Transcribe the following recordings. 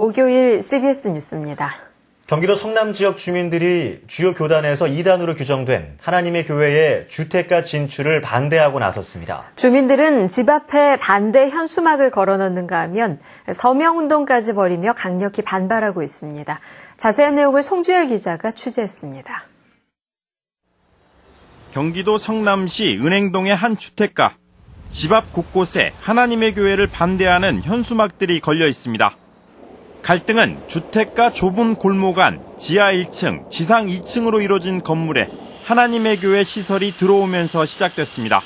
목요일 CBS 뉴스입니다. 경기도 성남 지역 주민들이 주요 교단에서 이단으로 규정된 하나님의 교회의 주택가 진출을 반대하고 나섰습니다. 주민들은 집 앞에 반대 현수막을 걸어놓는가 하면 서명운동까지 벌이며 강력히 반발하고 있습니다. 자세한 내용을 송주열 기자가 취재했습니다. 경기도 성남시 은행동의 한 주택가. 집 앞 곳곳에 하나님의 교회를 반대하는 현수막들이 걸려 있습니다. 갈등은 주택가 좁은 골목 안 지하 1층, 지상 2층으로 이루어진 건물에 하나님의 교회 시설이 들어오면서 시작됐습니다.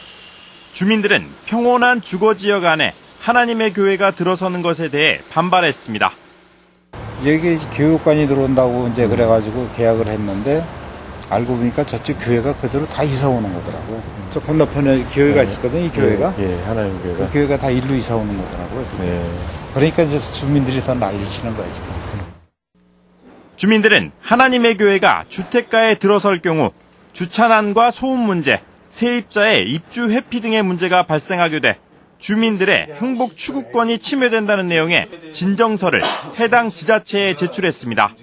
주민들은 평온한 주거 지역 안에 하나님의 교회가 들어서는 것에 대해 반발했습니다. 여기 교육관이 들어온다고 이제 그래가지고 계약을 했는데 알고 보니까 저쪽 교회가 그대로 다 이사 오는 거더라고요. 저 건너편에 교회가 있었거든요, 이 교회가. 예, 하나님 그 교회가. 교회가 다 일로 이사 오는 거더라고요. 예. 그러니까 이제 주민들이 더 난리치는 거예요. 주민들은 하나님의 교회가 주택가에 들어설 경우 주차난과 소음 문제, 세입자의 입주 회피 등의 문제가 발생하게 돼 주민들의 행복 추구권이 침해된다는 내용의 진정서를 해당 지자체에 제출했습니다.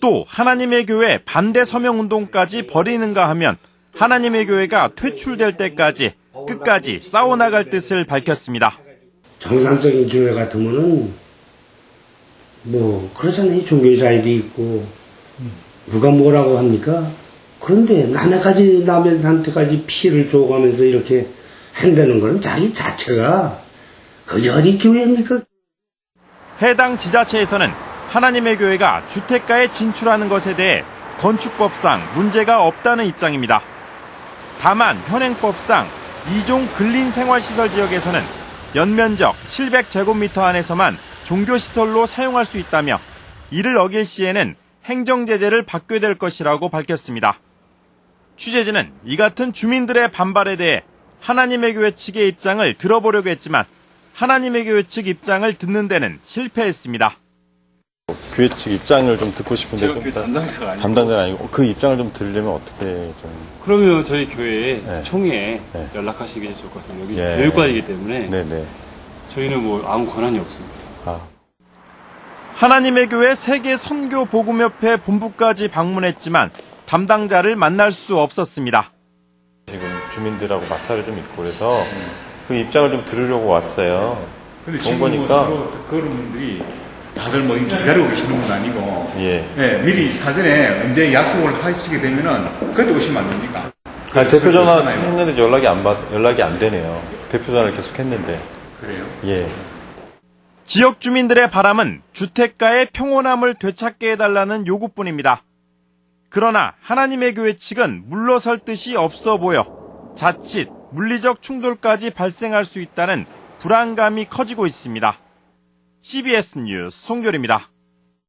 또 하나님의 교회 반대 서명 운동까지 벌이는가 하면 하나님의 교회가 퇴출될 때까지 끝까지 싸워나갈 뜻을 밝혔습니다. 정상적인 교회 같으면은 뭐 그러잖아요 종교 자유도 있고 누가 뭐라고 합니까? 그런데 남에까지 남한테까지 피해를 줘가면서 이렇게 한다는 거는 자기 자체가 그게 어디 교회입니까? 해당 지자체에서는 하나님의 교회가 주택가에 진출하는 것에 대해 건축법상 문제가 없다는 입장입니다. 다만 현행법상 2종 근린생활시설 지역에서는 연면적 700제곱미터 안에서만 종교시설로 사용할 수 있다며 이를 어길 시에는 행정제재를 받게 될 것이라고 밝혔습니다. 취재진은 이 같은 주민들의 반발에 대해 하나님의 교회 측의 입장을 들어보려고 했지만 하나님의 교회 측 입장을 듣는 데는 실패했습니다. 교회 측 입장을 좀 듣고 싶은데. 제가 좀 교회 더- 담당자가 아니고 담당자가 아니고 그 입장을 좀 들으려면 어떻게 좀. 그러면 저희 교회 네. 총회에 네. 연락하시는 게 좋을 것 같습니다. 여기 예. 교육관이기 때문에 네네. 저희는 뭐 아무 권한이 없습니다. 아. 하나님의 교회 세계 선교 복음협회 본부까지 방문했지만 담당자를 만날 수 없었습니다. 지금 주민들하고 마찰이 좀 있고 그래서 그 입장을 좀 들으려고 왔어요. 근데 본 지금 거니까. 뭐 그런 분들이 다들 뭐 기다리고 계시는 분 아니고 예. 예, 미리 사전에 언제 약속을 하시게 되면은 그때 오시면 안 됩니까? 아, 대표 전화 그렇잖아요. 했는데 연락이 안 받, 연락이 안 되네요. 대표 전화를 계속 했는데. 그래요? 예. 지역 주민들의 바람은 주택가의 평온함을 되찾게 해달라는 요구뿐입니다. 그러나 하나님의 교회 측은 물러설 뜻이 없어 보여 자칫 물리적 충돌까지 발생할 수 있다는 불안감이 커지고 있습니다. CBS 뉴스 송결입니다.